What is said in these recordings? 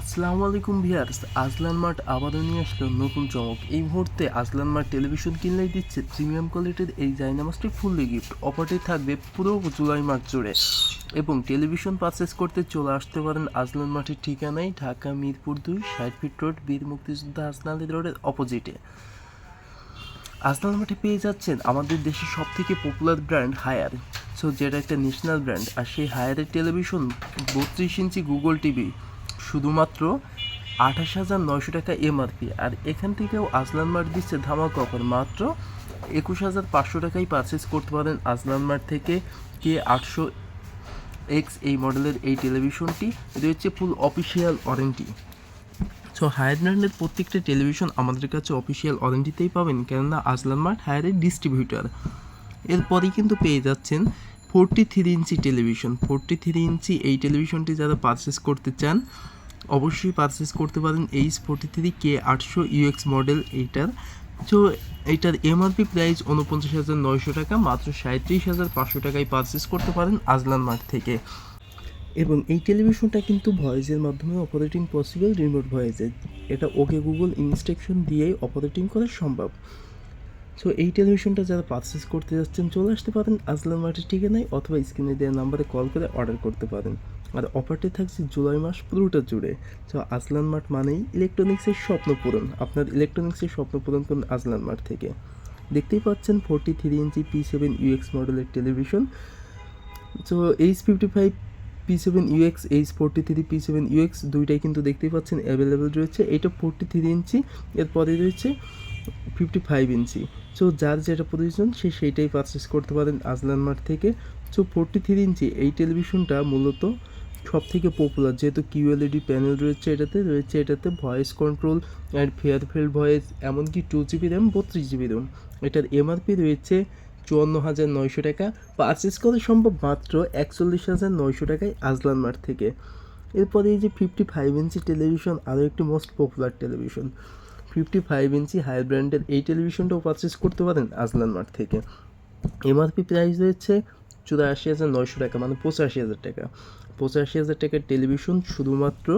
আসসালামু আলাইকুম viewers Azlan mart আবারও নিয়ে আসলো নতুন চমক। এই মুহূর্তে আজলান মার্ট টেলিভিশন কিনলেই দিচ্ছে প্রিমিয়াম কোয়ালিটির এই জাইনামাসটি ফুললি গিফট। অফারটি থাকবে পুরো জুলাই মাস জুড়ে। এবং টেলিভিশন পারচেস করতে চলে আসতে পারেন আজলান মাঠের ঠিকানায় ঢাকা মিরপুর দুই, ষাট ফিট রোড, বীর মুক্তিযোদ্ধা হাসনালি রোডের অপোজিটে আজলান মাঠে পেয়ে যাচ্ছেন আমাদের দেশের সব থেকে পপুলার ব্র্যান্ড হায়ার। সো যেটা একটা ন্যাশনাল ব্র্যান্ড আর সেই হায়ারের টেলিভিশন বত্রিশ ইঞ্চি গুগল টিভি শুধুমাত্র আঠাশ হাজার নয়শো টাকা এমআরপি আর এখান থেকেও আজলান মার্ট দিচ্ছে ধামাকা অফার মাত্র একুশ হাজার পাঁচশো টাকায় পারচেস করতে পারেন আজলান মার্ট থেকে কে আটশো এক্স এই মডেলের এই টেলিভিশনটি এটা হচ্ছে full official warranty so Haier ব্র্যান্ডের প্রত্যেকটা টেলিভিশন আমাদের কাছে অফিসিয়াল ওয়ারেন্টিতেই পাবেন, কেননা আজলান মার্ট হায়ারের ডিস্ট্রিবিউটার এরপরেই কিন্তু পেয়ে যাচ্ছেন forty three inch television forty three inch এই টেলিভিশনটি যারা পারচেস করতে চান অবশ্যই পারচেস করতে পারেন এইচ ফোরটি থ্রি কে আটশো ইউএক্স মডেল এইটার। তো এইটার এমআরপি প্রাইস উনপঞ্চাশ হাজার নয়শো টাকা, মাত্র সাঁত্রিশ হাজার পাঁচশো টাকায় পারচেস করতে পারেন আজলান মার্ট থেকে। এবং এই টেলিভিশনটা কিন্তু ভয়েসের মাধ্যমে অপারেটিং পসিবল রিমোট ভয়েসে এটা ওকে গুগল ইনস্ট্রাকশন দিয়েই অপারেটিং করা সম্ভব। সো এই টেলিভিশনটা যারা পারচেস করতে যাচ্ছেন, চলে আসতে পারেন আজলান মার্টের ঠিকানায় অথবা স্ক্রিনে দেওয়া নাম্বারে কল করে অর্ডার করতে পারেন। আর অফারটি থাকছে জুলাই মাস পুরোটা জুড়ে। সো আজলান মার্ট মানেই ইলেকট্রনিক্সের স্বপ্ন পূরণ। আপনার ইলেকট্রনিক্সের স্বপ্ন পূরণ করুন আজলান মার্ট থেকে। দেখতেই পাচ্ছেন forty three inch P seven UX মডেলের television so H fifty five P seven UX H forty three P seven UX দুইটাই কিন্তু দেখতেই পাচ্ছেন অ্যাভেলেবেল রয়েছে। এটা ফোরটি থ্রি ইঞ্চি এরপরে রয়েছে ফিফটি ফাইভ ইঞ্চি সো যার যেটা প্রয়োজন সে সেইটাই পারচেস করতে পারেন আজলান মার্ট থেকে। সো ফোরটি থ্রি ইঞ্চি এই টেলিভিশনটা মূলত সব থেকে পপুলার যেহেতু কিউএলইডি প্যানেল রয়েছে এটাতে রয়েছে এটাতে voice control and far field voice এমনকি টু জিবি র্যাম বত্রিশ জিবি র্যাম এটার এমআরপি রয়েছে চুয়ান্ন হাজার নয়শো টাকা। পারচেস করা সম্ভব মাত্র একচল্লিশ হাজার নয়শো টাকায় আজলান মার্ট থেকে। এরপরে এই যে ফিফটি ফাইভ ইঞ্চি টেলিভিশন আরও একটি most popular television fifty five inch high ব্র্যান্ডের এই টেলিভিশনটাও পারচেস করতে পারেন আজলান মার্ট থেকে। এমআরপি প্রাইস রয়েছে চুরাশি হাজার নয়শো টাকা মানে পঁচাশি হাজার টাকা। পঁচাশি হাজার টাকার টেলিভিশন শুধুমাত্র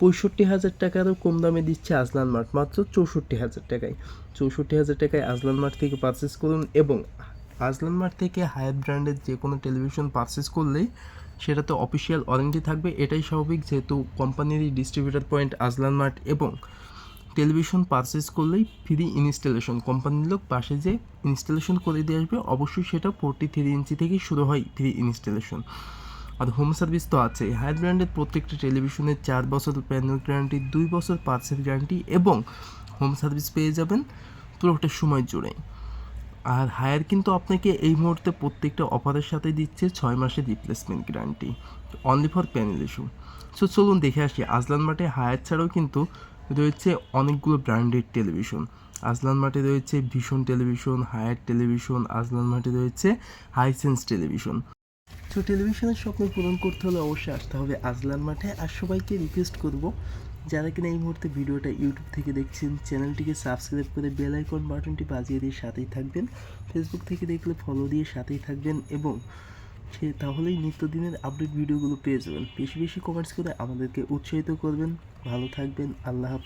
পঁয়ষট্টি হাজার টাকারও কম দামে দিচ্ছে আজলান মার্ট মাত্র চৌষট্টি হাজার টাকায়। চৌষট্টি হাজার টাকায় আজলান মার্ট থেকে পারচেস করুন এবং আজলান মার্ট থেকে হায়ার ব্র্যান্ডের যে কোনো টেলিভিশন পারচেস করলেই সেটা তো অফিসিয়াল ওয়ারেন্টি থাকবে। এটাই স্বাভাবিক, যেহেতু কোম্পানিরই ডিস্ট্রিবিউটার পয়েন্ট আজলান মার্ট এবং টেলিভিশন পারচেস করলেই ফ্রি ইনস্টলেশন কোম্পানির লোক পাশে যে ইনস্টলেশন করে দিয়ে আসবে। অবশ্যই সেটা ফোরটি থ্রি ইঞ্চি থেকে শুরু হয় ফ্রি ইনস্টলেশন আর হোম সার্ভিস তো আছে হায়ার ব্র্যান্ডের প্রত্যেকটা টেলিভিশনের চার বছর প্যানেল গ্যারান্টি দুই বছর পার্সেল গ্যারান্টি এবং হোম সার্ভিস পেয়ে যাবেন পুরোটা সময় জুড়ে। আর হায়ার কিন্তু আপনাকে এই মুহূর্তে প্রত্যেকটা অফারের সাথে দিচ্ছে ছয় মাসের replacement guarantee only for panel issue so চলুন দেখে আসি। আজলান মাঠে হায়ার ছাড়াও কিন্তু রয়েছে অনেকগুলো ব্র্যান্ডেড টেলিভিশন আজলান মাঠে রয়েছে ভীষণ টেলিভিশন হায়ার টেলিভিশন আজলান মাঠে রয়েছে হাইসেন্স টেলিভিশন তো টেলিভিশনের স্বপ্ন পূরণ করতে হলে অবশ্যই আসতে হবে আজলান মাঠে। আর সবাইকে রিকোয়েস্ট করব, যারা কিনা এই মুহূর্তে ভিডিওটা ইউটিউব থেকে দেখছেন, চ্যানেলটিকে সাবস্ক্রাইব করে বেল আইকন বাটনটি বাজিয়ে দিয়ে সাথেই থাকবেন। ফেসবুক থেকে দেখলে ফলো দিয়ে সাথেই থাকবেন এবং সে তাহলেই নিত্যদিনের আপডেট ভিডিওগুলো পেয়ে যাবেন। বেশি বেশি কমেন্টস করে আমাদেরকে উৎসাহিত করবেন। ভালো থাকবেন, আল্লাহ হাফেজ।